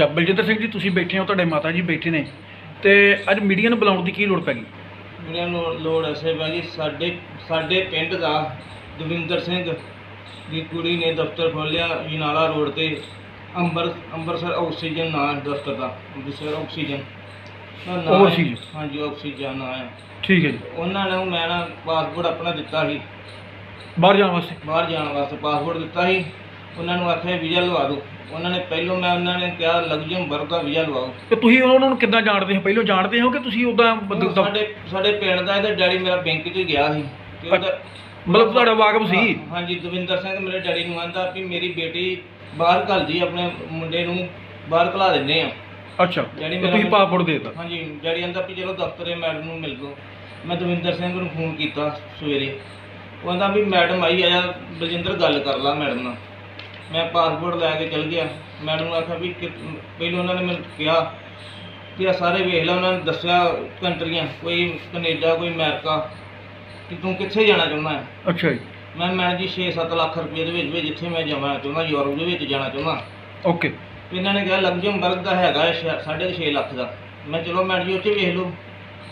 ਅੱਛਾ ਬਲਜਿੰਦਰ ਸਿੰਘ ਜੀ ਤੁਸੀਂ ਬੈਠੇ ਹੋ ਤੁਹਾਡੇ ਮਾਤਾ ਜੀ ਬੈਠੇ ਨੇ। ਤੇ ਅੱਜ ਮੀਡੀਆ ਨੂੰ ਬੁਲਾਉਣ ਦੀ ਕੀ ਲੋੜ ਪੈ ਗਈ? ਮੇਰਾ ਲੋ- ਲੋੜ ਐਸੇ ਪੈ ਗਈ ਸਾਡੇ ਸਾਡੇ ਪਿੰਡ ਦਾ ਦਵਿੰਦਰ ਸਿੰਘ ਦੀ ਕੁੜੀ ਨੇ ਦਫ਼ਤਰ ਖੋਲ੍ਹਿਆ ਜਨਾਲਾ ਰੋਡ ਤੇ ਅੰਬਰ ਅੰਮ੍ਰਿਤਸਰ ਆਕਸੀਜਨ ਨਾਂ ਹੈ ਦਫ਼ਤਰ ਦਾ ਅੰਮ੍ਰਿਤਸਰ ਆਕਸੀਜਨ। ਦਾ ਨਾਂ ਹੈ। Oxygen। ਹਾਂਜੀ ਆਕਸੀਜਨ ਨਾਂ ਹੈ। ਠੀਕ ਹੈ ਜੀ। ਉਹਨਾਂ ਨੇ ਮੈਂ ਨਾ ਪਾਸਪੋਰਟ ਆਪਣਾ ਦਿੱਤਾ ਸੀ। ਬਾਹਰ ਜਾਣ ਵਾਸਤੇ? ਬਾਹਰ ਜਾਣ ਵਾਸਤੇ ਪਾਸਪੋਰਟ ਦਿੱਤਾ ਸੀ। ਉਹਨਾਂ ਨੂੰ ਆਖਿਆ ਵੀਜ਼ਾ ਲਵਾ ਦਿਓ। ਉਹਨਾਂ ਨੇ ਪਹਿਲੋਂ ਮੈਂ ਉਹਨਾਂ ਨੇ ਕਿਹਾ ਲਗਜ਼ਮਬਰਗ ਦਾ ਵੀਜ਼ਾ ਲਵਾਓ। ਤੇ ਤੁਸੀਂ ਉਹਨਾਂ ਨੂੰ ਕਿੱਦਾਂ ਜਾਣਦੇ ਹੋ? ਪਹਿਲਾਂ ਜਾਣਦੇ ਹੋ ਕਿ ਤੁਸੀਂ ਉਦਾਂ ਉਹ ਸਾਡੇ ਸਾਡੇ ਪਿੰਡ ਦਾ ਇਹਦਾ ਡੈਡੀ ਮੇਰਾ ਬੈਂਕ 'ਚ ਗਿਆ ਸੀ। ਤੇ ਉਹਦਾ ਮਤਲਬ ਤੁਹਾਡਾ ਵਾਕਬ ਸੀ? ਹਾਂ- ਹਾਂਜੀ ਦਵਿੰਦਰ ਸਿੰਘ ਮੇਰੇ ਡੈਡੀ ਨੂੰ ਆਂਦਾ ਵੀ ਮੇਰੀ ਬੇਟੀ ਬਾਹਰ ਘੱਲਦੀ ਆਪਣੇ ਮੁੰਡੇ ਨੂੰ ਬਾਹਰ ਘਲਾ ਦਿੰਦੇ ਆ। ਅੱਛਾ। ਤੇ ਮੇਰਾ ਤੁਸੀਂ ਪਾਸਪੋਰਟ ਦੇ ਦਿੱਤਾ? ਹਾਂਜੀ ਡੈਡੀ ਆਂਦਾ ਵੀ ਚਲੋ ਦਫ਼ਤਰੇ ਮੈਡਮ ਨੂੰ ਮਿਲ ਲਓ ਮੈਂ ਦਵਿੰਦਰ ਸਿੰਘ ਨੂੰ ਫੋਨ ਕੀਤਾ ਸਵੇਰੇ। ਉਹ ਆਂਦਾ ਵੀ ਮੈਡਮ ਆਈ ਆ ਬਲਜਿੰਦਰ ਗੱਲ ਕਰ ਲਾ ਮੈਡਮ ਨਾਲ। ਮੈਂ ਪਾਸਪੋਰਟ ਲੈ ਕੇ ਚਲ ਗਿਆ। ਮੈਡਮ ਨੂੰ ਆਖਿਆ ਵੀ ਕਿ- ਪਹਿਲਾਂ ਉਹਨਾਂ ਨੇ ਮੈਨੂੰ ਕਿਹਾ ਕਿ ਆ ਸਾਰੇ ਵੇਖ ਲੈ ਉਹਨਾਂ ਨੇ ਦੱਸਿਆ ਕੰਟਰੀਆਂ ਕੋਈ ਕੈਨੇਡਾ ਕੋਈ ਅਮਰੀਕਾ ਕਿ ਤੂੰ ਕਿੱਥੇ ਜਾਣਾ ਚਾਹੁੰਦਾ ਹੈ? ਅੱਛਾ ਜੀ। ਮੈਂ ਮੈਂ ਜੀ 6-7 ਲੱਖ ਰੁਪਏ ਦੇ ਵਿੱਚ ਵਿੱਚ ਜਿੱਥੇ ਮੈਂ ਜਾਣਾ ਚਾਹੁੰਦਾ ਯੂਰਪ ਦੇ ਵਿੱਚ ਜਾਣਾ ਚਾਹੁੰਦਾ। ਓਕੇ। ਇਹਨਾਂ ਨੇ ਕਿਹਾ ਲਗਜ਼ਮਬਰਗ ਦਾ ਹੈਗਾ 6.5 ਲੱਖ ਦਾ। ਮੈਂ ਚਲੋ ਮੈਂ ਜੀ ਉੱਥੇ ਵੇਖ ਲਓ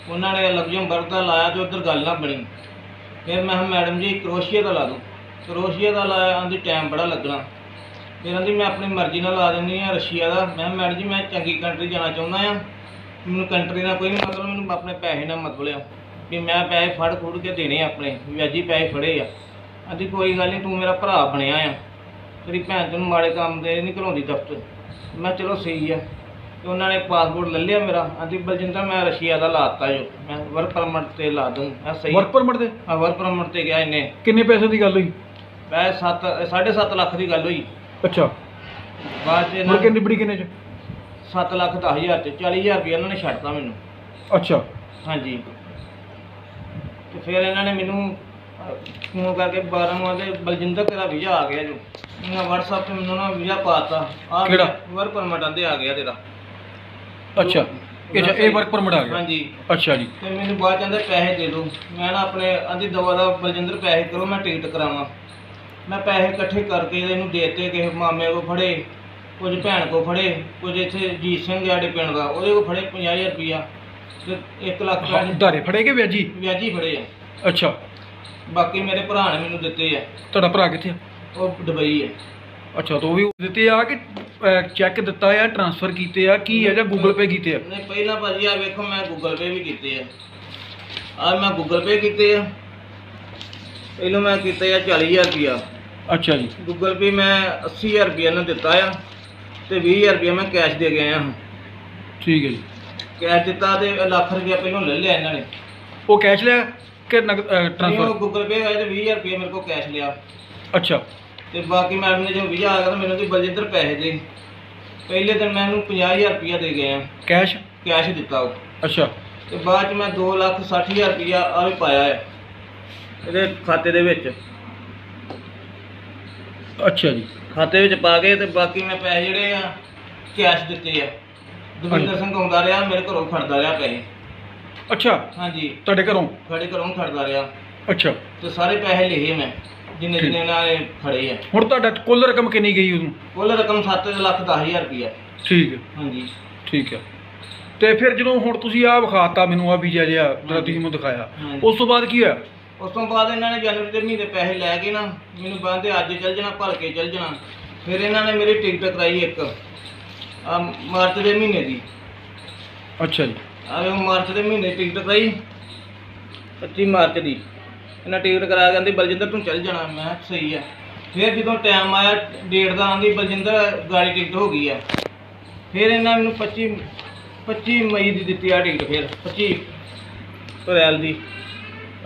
ਉਹਨਾਂ ਨੇ ਲਗਜ਼ਮਬਰਗ ਦਾ ਲਾਇਆ ਤੇ ਉਧਰ ਗੱਲ ਨਾ ਬਣੀ। ਫਿਰ ਮੈਂ ਕਿਹਾ ਮੈਡਮ ਜੀ ਕਰੋਸ਼ੀਆ ਦਾ ਲਾ ਦਿਓ ਕਰੋਸ਼ੀਆ ਦਾ ਲਾਇਆ ਆਂਦੀ ਟਾਈਮ ਬੜਾ ਲੱਗਣਾ। ਫਿਰ ਆਂਦੀ ਮੈਂ ਆਪਣੀ ਮਰਜ਼ੀ ਨਾਲ ਲਾ ਦਿੰਦੀ ਆ ਰਸ਼ੀਆ ਦਾ। ਮੈਂ ਮੈਡਮ ਜੀ ਮੈਂ ਚੰਗੀ ਕੰਟਰੀ ਜਾਣਾ ਚਾਹੁੰਦਾ ਆ ਮੈਨੂੰ ਕੰਟਰੀ ਦਾ ਕੋਈ ਨਹੀਂ ਮਤਲਬ ਮੈਨੂੰ ਆਪਣੇ ਪੈਸੇ ਨਾਲ ਮਤਲਬ ਆ। ਵੀ ਮੈਂ ਪੈਸੇ ਫੜ ਫੁੜ ਕੇ ਦੇਣੇ ਆ ਆਪਣੇ ਵਿਆਜੀ ਪੈਸੇ ਫੜੇ ਆ। ਆਂਦੀ ਕੋਈ ਗੱਲ ਨਹੀਂ ਤੂੰ ਮੇਰਾ ਭਰਾ ਬਣਿਆ ਆ। ਤੇਰੀ ਭੈਣ ਤੈਨੂੰ ਮਾੜੇ ਕੰਮ ਦੇ ਨਹੀਂ ਘਲਾਉਂਦੀ ਦਫ਼ਤਰ। ਮੈਂ ਚਲੋ ਸਹੀ ਆ। ਤੇ ਉਹਨਾਂ ਨੇ ਪਾਸਪੋਰਟ ਲੈ ਲਿਆ ਮੇਰਾ। ਆਂਦੀ ਬਲਜਿੰਦਰ ਮੈਂ ਰਸ਼ੀਆ ਦਾ ਲਾਤਾ ਜੋ। ਮੈਂ ਵਰਕ ਪਰਮਿਟ ਤੇ ਲਾ ਦੂੰ। ਮੈਂ ਸਹੀ ਵਰਕ ਪਰਮਿਟ ਦੇ ਹਾਂ ਵਰਕ ਪਰਮਿਟ ਤੇ ਗਿਆ ਇਹਨੇ। ਕਿੰਨੇ ਪੈਸੇ ਦੀ ਗੱਲ ਹੋਈ? ਮੈਂ 7 7.5 ਲੱਖ ਦੀ ਗੱਲ ਹੋਈ। ਅੱਛਾ। ਬਾਅਦ ਚ ਮੁੜ ਕੇ ਨਿਬੜੀ ਕਿੰਨੇ ਚ? 7 ਲੱਖ 10000 ਤੇ 40000 ਰੁਪਏ ਇਹਨਾਂ ਨੇ ਛੱਡਤਾ ਮੈਨੂੰ। ਅੱਛਾ। ਹਾਂਜੀ। ਤੇ ਫਿਰ ਇਹਨਾਂ ਨੇ ਮੈਨੂੰ ਫੋਨ ਕਰਕੇ 12 ਨੂੰ ਆਂਦੇ ਬਲਜਿੰਦਰ ਤੇਰਾ ਵੀਜ਼ਾ ਆ ਗਿਆ ਜੋ। ਇਹਨਾਂ WhatsApp ਤੇ ਮੈਨੂੰ ਨਾ ਵੀਜ਼ਾ ਪਾਤਾ ਆ ਕਿਹੜਾ? ਵਰਕ ਪਰਮਿਟ ਆਂਦੇ ਆ ਗਿਆ ਤੇਰਾ। ਅੱਛਾ। ਅੱਛਾ ਇਹ ਵਰਕ ਪਰਮਿਟ ਆ ਗਿਆ। ਹਾਂਜੀ। ਅੱਛਾ ਜੀ। ਤੇ ਮੈਨੂੰ ਬਾਅਦ ਕਹਿੰਦੇ ਪੈਸੇ ਦੇ ਦਿਓ ਮੈਂ ਨਾ ਆਪਣੇ ਆਂਦੀ ਦਵਾ ਦਾ ਬਲਜਿੰਦਰ ਪੈਸੇ ਕਰੋ ਮੈਂ ਟਿਕਟ ਕਰਾਵਾਂ। ਮੈਂ ਪੈਸੇ ਇਕੱਠੇ ਕਰਕੇ ਇਹਨੂੰ ਦੇਤੇ ਕਿਸੇ ਮਾਮੇ ਕੋ ਫੜੇ ਕੁਝ ਭੈਣ ਕੋ ਫੜੇ ਕੁਝ ਇੱਥੇ ਜੀਤ ਸਿੰਘ ਸਾਡੇ ਪਿੰਡ ਦਾ ਉਹਦੇ ਕੋ ਫੜੇ 50000 ਰੁਪਈਆ ਤੇ 1 ਲੱਖ ਪੈਸੇ ਉਧਾਰੇ ਫੜੇ ਕੇ ਵਿਆਜੀ? ਵਿਆਜੀ ਫੜੇ ਆ। ਅੱਛਾ। ਬਾਕੀ ਮੇਰੇ ਭਰਾ ਨੇ ਮੈਨੂੰ ਦਿੱਤੇ ਆ। ਤੁਹਾਡਾ ਭਰਾ ਕਿੱਥੇ ਆ? ਉਹ ਦੁਬਈ ਹੈ ਅੱਛਾ ਤਾਂ ਵੀ ਦਿੱਤੇ ਆ ਕਿ ਚੈੱਕ ਦਿੱਤਾ ਆ ਟ੍ਰਾਂਸਫਰ ਕੀਤੇ ਆ ਕੀ ਹੈ ਜਾਂ ਗੂਗਲ ਪੇ ਕੀਤੇ ਆ? ਨਹੀਂ ਪਹਿਲਾਂ ਭਾਜੀ ਆ ਵੇਖੋ ਮੈਂ ਗੂਗਲ ਪੇ ਵੀ ਕੀਤੇ ਆ। ਆ ਮੈਂ ਗੂਗਲ ਪੇ ਕੀਤੇ ਆ। ਪਹਿਲਾਂ ਮੈਂ ਕੀਤੇ ਆ 40000 ਰੁਪਈਆ। ਅੱਛਾ ਜੀ। ਗੂਗਲ ਪੇ ਮੈਂ 80000 ਰੁਪਏ ਨਾਲ ਦਿੱਤਾ ਆ ਤੇ 20000 ਰੁਪਏ ਮੈਂ ਕੈਸ਼ ਦੇ ਗਿਆ ਆ ਠੀਕ ਹੈ ਜੀ। ਕੈਸ਼ ਦਿੱਤਾ ਤੇ ਲੱਖ ਰੁਪਏ ਪਹਿਲਾਂ ਲੈ ਲਿਆ ਇਹਨਾਂ ਨੇ। ਉਹ ਕੈਸ਼ ਲਿਆ ਕਿ ਨਹੀਂ, ਉਹ ਟ੍ਰਾਂਸਫਰ ਗੂਗਲ ਪੇ ਆਇਆ ਤੇ 20000 ਰੁਪਏ ਮੇਰੇ ਕੋਲ ਕੈਸ਼ ਲਿਆ। ਅੱਛਾ। ਤੇ ਬਾਕੀ ਮੈਡਮ ਨੇ ਜੋ ਵੀਜ਼ਾ ਆ ਗਿਆ ਤਾਂ ਮੈਨੂੰ ਦੀ ਬਲਜਿੰਦਰ ਪੈਸੇ ਦੇ। ਪਹਿਲੇ ਦਿਨ ਮੈਂ ਉਹਨੂੰ 50000 ਰੁਪਏ ਦੇ ਗਿਆ। ਕੈਸ਼ ਕੈਸ਼ ਦਿੱਤਾ ਉਹ। ਅੱਛਾ। ਤੇ ਬਾਅਦ ਚ ਮੈਂ 260000 ਰੁਪਇਆ ਆ ਵੀ ਪਾਇਆ ਹੈ ਇਹਦੇ ਖਾਤੇ ਦੇ ਵਿੱਚ। ਅੱਛਾ ਜੀ। ਖਾਤੇ ਵਿੱਚ ਪਾ ਕੇ ਤੇ ਬਾਕੀ ਮੈਂ ਪੈਸੇ ਜਿਹੜੇ ਆ ਕੈਸ਼ ਦਿੱਤੇ ਆ। ਦਵਿੰਦਰ ਸਿੰਘ ਆਉਂਦਾ ਰਿਹਾ ਮੇਰੇ ਘਰੋਂ ਖੜਦਾ ਰਿਹਾ ਪੈਸੇ। ਅੱਛਾ। ਹਾਂਜੀ। ਤੁਹਾਡੇ ਘਰੋਂ? ਸਾਡੇ ਘਰੋਂ ਖੜਦਾ ਰਿਹਾ। ਅੱਛਾ। ਤੇ ਸਾਰੇ ਪੈਸੇ ਲਿਖੇ ਮੈਂ ਜਿੰਨੇ। ਜਿੰਨੇ ਇਹਨਾਂ ਨੇ ਖੜੇ ਆ। ਹੁਣ ਤੁਹਾਡਾ ਕੁੱਲ ਰਕਮ ਕਿੰਨੀ ਗਈ ਉਹਨੂੰ? ਕੁੱਲ ਰਕਮ 7 ਲੱਖ 10000 ਰੁਪਇਆ ਠੀਕ ਹੈ। ਹਾਂਜੀ। ਠੀਕ ਹੈ। ਤੇ ਫਿਰ ਜਦੋਂ ਹੁਣ ਤੁਸੀਂ ਆਹ ਵਿਖਾਤਾ ਮੈਨੂੰ ਆ ਵੀਜ਼ਾ ਜਿਹਾ ਜਿਹੜਾ ਤੁਸੀਂ ਮੈਨੂੰ ਦਿਖਾਇਆ। ਉਸ ਤੋਂ ਬਾਅਦ ਕੀ ਹੋਇਆ? ਉਸ ਤੋਂ ਬਾਅਦ ਇਹਨਾਂ ਨੇ ਜਨਵਰੀ ਦੇ ਮਹੀਨੇ ਪੈਸੇ ਲੈ ਕੇ ਨਾ ਮੈਨੂੰ ਬੰਦੇ ਅੱਜ ਚੱਲ ਜਾਣਾ ਭਲ ਕੇ ਚੱਲ ਜਾਣਾ। ਫਿਰ ਇਹਨਾਂ ਨੇ ਮੇਰੀ ਟਿਕਟ ਕਰਾਈ ਇੱਕ ਆ ਮਾਰਚ ਦੇ ਮਹੀਨੇ ਦੀ। ਅੱਛਾ ਜੀ। ਆਵੇ ਮਾਰਚ ਦੇ ਮਹੀਨੇ ਟਿਕਟ ਕਰਾਈ 25 ਮਾਰਚ ਦੀ। ਇਹਨਾਂ ਟਿਕਟ ਕਰਾ ਕੇ ਕਹਿੰਦੀ ਬਲਜਿੰਦਰ ਤੂੰ ਚੱਲ ਜਾਣਾ। ਮੈਂ ਸਹੀ ਆ। ਫਿਰ ਜਦੋਂ ਟਾਈਮ ਆਇਆ ਡੇਟ ਦਾ ਆਂਦੀ ਬਲਜਿੰਦਰ ਗਾੜੀ ਟਿਕਟ ਹੋ ਗਈ ਆ। ਫਿਰ ਇਹਨਾਂ ਮੈਨੂੰ 25 25 ਮਈ ਦੀ ਦਿੱਤੀ ਆ ਟਿਕਟ ਫਿਰ 25 ਅਪ੍ਰੈਲ ਦੀ।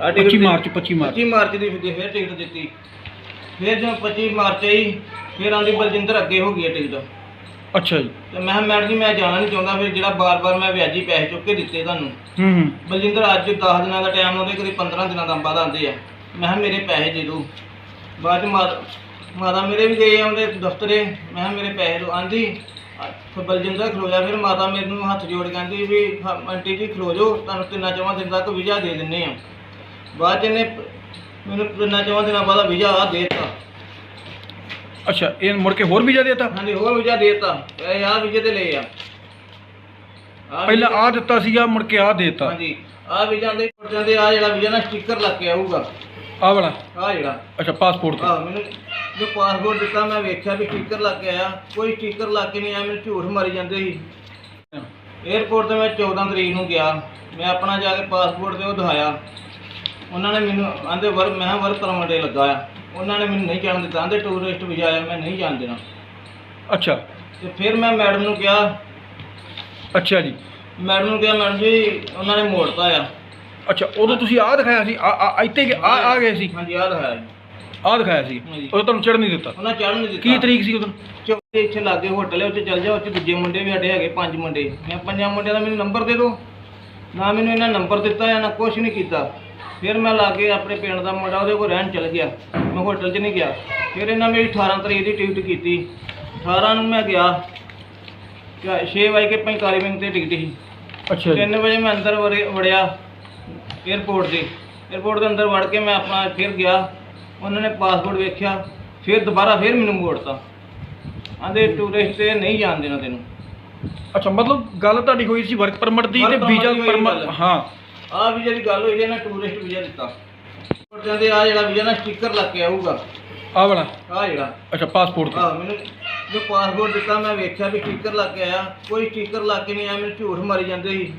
ਆ 25 ਮਾਰਚ 25 ਮਾਰਚ। 25 ਮਾਰਚ ਦੀ ਫਿਰ ਫਿਰ ਟਿਕਟ ਦਿੱਤੀ। ਫਿਰ ਜਦੋਂ 25 ਮਾਰਚ ਆਈ ਫਿਰ ਆਂਦੀ ਬਲਜਿੰਦਰ ਅੱਗੇ ਹੋ ਗਈ ਹੈ ਟਿਕਟ। ਅੱਛਾ ਜੀ। ਤੇ ਮੈਂ ਕਿਹਾ ਮੈਡਮ ਜੀ ਮੈਂ ਜਾਣਾ ਨਹੀਂ ਚਾਹੁੰਦਾ ਫਿਰ ਜਿਹੜਾ ਬਾਰ-ਬਾਰ ਮੈਂ ਵਿਆਜੀ ਪੈਸੇ ਚੁੱਕ ਕੇ ਦਿੱਤੇ ਤੁਹਾਨੂੰ। ਹੂੰ ਹੂੰ। ਬਲਜਿੰਦਰ ਅੱਜ 10 ਦਿਨਾਂ ਦਾ ਟਾਈਮ ਉਹਦੇ ਕਰੀ 15 ਦਿਨਾਂ ਦਾ ਬਾਅਦ ਆਉਂਦੇ ਆ। ਮੈਂ ਕਿਹਾ ਮੇਰੇ ਪੈਸੇ ਦੇ ਦਿਓ। ਬਾਅਦ ਚ ਮਾਤਾ ਮਾਤਾ ਮੇਰੇ ਵੀ ਗਏ ਆ ਉਹਦੇ ਦਫ਼ਤਰੇ। ਮੈਂ ਕਿਹਾ ਮੇਰੇ ਪੈਸੇ ਦਿਓ ਆਂਦੀ ਫਿਰ ਬਲਜਿੰਦਰ ਖਲੋਇਆ ਫਿਰ ਮਾਤਾ ਮੇਰੇ ਨੂੰ ਹੱਥ ਜੋੜ ਕੇ ਕਹਿੰਦੀ ਵੀ ਆਂਟੀ ਜੀ ਖਲੋ ਜਾਓ ਤੁਹਾਨੂੰ ਤਿੰਨਾਂ ਚੌਵਾਂ ਦਿਨ ਤੱਕ ਵੀਜ਼ਾ ਦੇ ਦਿੰਨੇ ਆ। ਬਾਅਦ ਚ ਇਹਨੇ ਮੈਨੂੰ ਤਿੰਨਾਂ ਚੌਵਾਂ ਦਿਨਾਂ ਬਾਅਦ ਵੀਜ਼ਾ ਆ ਦੇ ਦਿੱਤਾ। ਅੱਛਾ ਇਹ ਮੁੜ ਕੇ ਹੋਰ ਵੀਜ਼ਾ ਦੇਤਾ? ਹਾਂਜੀ ਹੋਰ ਵੀਜ਼ਾ ਦੇਤਾ। ਇਹ ਆ ਵੀਜ਼ੇ ਤੇ ਲਏ ਆ। ਆਹ ਪਹਿਲਾਂ ਵੀਜ਼ਾ- ਆ ਦਿੱਤਾ ਸੀਗਾ ਮੁੜ ਕੇ ਆ ਦੇਤਾ। ਹਾਂਜੀ ਆ ਵੀਜ਼ਾ ਦੇ ਜਾਂਦੇ ਆ ਜਿਹੜਾ ਵੀਜ਼ਾ ਨਾ ਸਟicker ਲੱਗ ਕੇ ਆਊਗਾ। ਆ ਵਾਲਾ? ਆ ਜਿਹੜਾ। ਅੱਛਾ ਪਾਸਪੋਰਟ ਤੇ। ਆ ਮੈਨੂੰ ਜੋ ਪਾਸਪੋਰਟ ਦਿੱਤਾ ਮੈਂ ਵੇਖਿਆ ਵੀ ਸਟicker ਲੱਗ ਕੇ ਆਇਆ। ਕੋਈ ਸਟicker ਲੱਗ ਕੇ ਨਹੀਂ ਆਇਆ ਮੈਨੂੰ ਝੂਠ ਮਾਰੀ ਜਾਂਦੇ ਸੀ। 에어ਪੋਰਟ ਤੇ ਮੈਂ 14 ਤਰੀਕ ਨੂੰ ਗਿਆ। ਮੈਂ ਆਪਣਾ ਜਾ ਕੇ ਪਾਸਪੋਰਟ ਤੇ ਉਹ ਦਿਖਾਇਆ। ਉਹਨਾਂ ਨੇ ਮੈਨੂੰ ਆਂਦੇ ਵਰ ਮੈਂ ਵਰਕ ਪਰਮਿਟ ਲੱਗਾ ਆ। ਉਹਨਾਂ ਨੇ ਮੈਨੂੰ ਨਹੀਂ ਜਾਣ ਦਿੱਤਾ। ਆਂਦੇ ਟੂਰਿਸਟ ਵੀਜ਼ਾ ਆਇਆ ਮੈਂ ਨਹੀਂ ਜਾਣ ਦੇਣਾ। ਅੱਛਾ। ਤੇ ਫਿਰ ਮੈਂ ਮੈਡਮ ਨੂੰ ਕਿਹਾ ਅੱਛਾ ਜੀ। ਮੈਡਮ ਨੂੰ ਕਿਹਾ ਮੈਡਮ ਜੀ ਉਹਨਾਂ ਨੇ ਮੋੜਤਾ ਆ। ਅੱਛਾ ਉਦੋਂ ਤੁਸੀਂ ਆ ਦਿਖਾਇਆ ਸੀ? ਆ ਆ ਇੱਥੇ ਕਿ ਆ ਆ ਗਏ ਸੀ? ਹਾਂਜੀ ਆ ਦਿਖਾਇਆ ਜੀ। ਆ ਦਿਖਾਇਆ ਸੀ? ਹਾਂਜੀ। ਉਦੋਂ ਤੁਹਾਨੂੰ ਚੜ ਨਹੀਂ ਦਿੱਤਾ? ਉਹਨਾਂ ਚੜ੍ਹ ਨਹੀਂ ਦਿੱਤਾ। ਕੀ ਤਰੀਕ ਸੀ ਉਦੋਂ? ਚੌਥੇ ਇੱਥੇ ਲਾਗੇ ਹੋਟਲ ਹੈ ਉੱਥੇ ਚੱਲ ਜਾ ਉੱਥੇ ਦੂਜੇ ਮੁੰਡੇ ਵੀ ਸਾਡੇ ਹੈਗੇ ਪੰਜ ਮੁੰਡੇ। ਮੈਂ ਪੰਜਾਂ ਮੁੰਡਿਆਂ ਦਾ ਮੈਨੂੰ ਨੰਬਰ ਦੇ ਦਿਓ। ਨਾ ਮੈਨੂੰ ਇਹਨਾਂ ਨੰਬਰ ਦਿੱਤਾ ਜਾਂ ਨਾ ਕੁਛ ਨਹੀਂ ਕੀਤਾ। ਫਿਰ ਮੈਂ ਲਾ ਕੇ ਆਪਣੇ ਪਿੰਡ ਦਾ ਮੁੰਡਾ ਉਹਦੇ ਕੋਲ ਰਹਿਣ ਚਲ ਗਿਆ। ਮੈਂ ਹੋਟਲ 'ਚ ਨਹੀਂ ਗਿਆ। ਫਿਰ ਇਹਨਾਂ ਮੇਰੀ 18 ਤਰੀਕ ਦੀ ਟਿਕਟ ਕੀਤੀ। 18 ਨੂੰ ਮੈਂ ਗਿਆ। 6 ਵਜੇ ਕੇ 45 ਮਿੰਟ ਤੇ ਟਿਕਟ ਸੀ। ਅੱਛਾ 3 ਵਜੇ ਮੈਂ ਅੰਦਰ ਵੜਿਆ 에어ਪੋਰਟ ਦੇ। 에어ਪੋਰਟ ਦੇ ਅੰਦਰ ਵੜ ਕੇ ਮੈਂ ਆਪਣਾ ਫਿਰ ਗਿਆ। ਉਹਨਾਂ ਨੇ ਪਾਸਪੋਰਟ ਵੇਖਿਆ। ਫਿਰ ਦੁਬਾਰਾ ਫਿਰ ਮੈਨੂੰ ਮੋੜਤਾ। ਆਂਦੇ ਟੂਰਿਸਟ ਨਹੀਂ ਜਾਣ ਦੇਣਾ ਤੈਨੂੰ। ਅੱਛਾ ਮਤਲਬ ਗੱਲ ਤੁਹਾਡੀ ਹੋਈ ਸੀ ਵਰਕ ਪਰਮਿਟ ਦੀ ਤੇ ਵੀਜ਼ਾ ਪਰਮਿਟ ਹਾਂ। ਆਹ ਵੀਜ਼ੇ ਦੀ ਗੱਲ ਹੋਈ ਜੇ ਨਾ ਟੂਰਿਸਟ ਵੀਜ਼ਾ ਦਿੱਤਾ। ਜਾਂਦੇ ਆ ਜਿਹੜਾ ਵੀਜ਼ਾ ਨਾ ਸਟicker ਲੱਗ ਕੇ ਆਊਗਾ। ਆ ਵਾਲਾ? ਆ ਜਿਹੜਾ। ਅੱਛਾ ਪਾਸਪੋਰਟ ਆ ਮੈਨੂੰ ਜੋ ਪਾਸਪੋਰਟ ਦਿੱਤਾ ਮੈਂ ਵੇਖਿਆ ਵੀ ਸਟicker ਲੱਗ ਕੇ ਆਇਆ। ਕੋਈ ਸਟicker ਲੱਗ ਕੇ ਨਹੀਂ ਆਇਆ ਮੈਨੂੰ ਝੂਠ ਮਾਰੀ ਜਾਂਦੇ ਸੀ।